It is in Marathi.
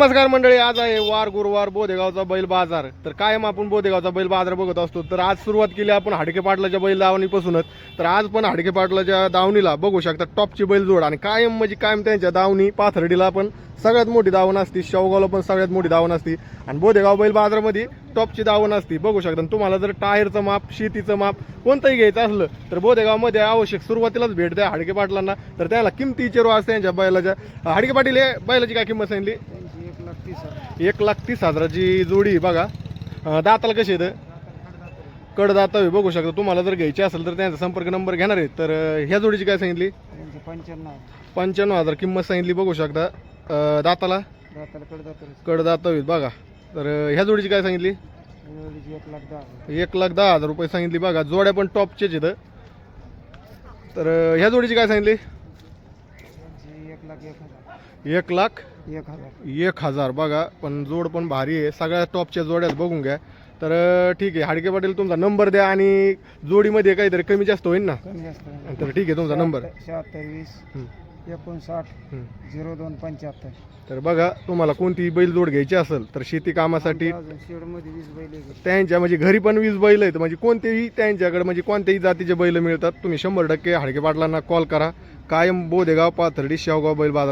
नमस्कार मंडळी आज आहे वार गुरुवार बोदेगावचा बैल बाजार. तर कायम आपण बोदेगावचा बैल बाजार बघत असतो. तर आज सुरुवात केली आपण हाडके पाटलाच्या बैल दावणीपासूनच. तर आज पण हाडके पाटलाच्या दावणीला बघू शकता टॉपची बैल जोड. आणि कायम म्हणजे कायम त्यांच्या दावणी पाथर्डीला पण सगळ्यात मोठी दावण असते. शेवगावला पण सगळ्यात मोठी दावण असते. आणि बोदेगाव बैल बाजारामध्ये टॉपची दावण असते. बघू शकता. आणि तुम्हाला जर टायरचं माप शेतीचं माप कोणतंही घ्यायचं असलं तर बोदेगावमध्ये आवश्यक सुरुवातीलाच भेट द्या हाडके पाटलांना. तर त्याला किमतीचे रो असते त्यांच्या बैलाच्या हाडके पाटील हे बैलाची काय किंमत सांगली एक लाख तीस हजाराची जोडी आहे बघा. अं, दाताला कशी येतं कडदात आहे बघू शकता. तुम्हाला जर घ्यायची असेल तर त्यांचा संपर्क नंबर घेणार आहे. तर अं, ह्या जोडीची काय सांगितली? त्यांची पंच्याण्णव पंच्याण्णव हजार किंमत सांगितली बघू शकता. अं, दाताला? दाताला आहेत बघा. तर अं, ह्या जोडीची काय सांगितली? एक लाख दहा हजार. एक लाख दहा हजार रुपये सांगितली बघा. जोड्या पण टॉपचेच आहेत. तर अं, ह्या जोडीची काय सांगितली? लाख एक हजार. एक लाख? एक हजार. एक हजार. बघा पण जोड पण भारी आहे. सगळ्या टॉपच्या जोड्यात बघून घ्या. तर अं, ठीक आहे. हाडके पाटील तुमचा नंबर द्या आणि जोडीमध्ये काहीतरी कमी जास्त होईल ना? कमी जास्त नाही. तर ठीक आहे तुमचा नंबर शहात्तर वीस हं, एकोणसाठ हं. झिरो दोन पंच्याहत्तर. तर बघा तुम्हाला कोणती बैल जोड घ्यायची असेल तर शेती कामासाठी अजून शेडमध्ये वीस बैल आहे. त्यांच्या म्हणजे घरी पण वीस बैल आहेत. म्हणजे कोणतेही त्यांच्याकडे म्हणजे कोणत्याही जातीचे बैल मिळतात तुम्ही शंभर टक्के हाडके पाटलांना कॉल करा. कायम बोदेगाव पाथर्डी शेवगाव बैल बाजारात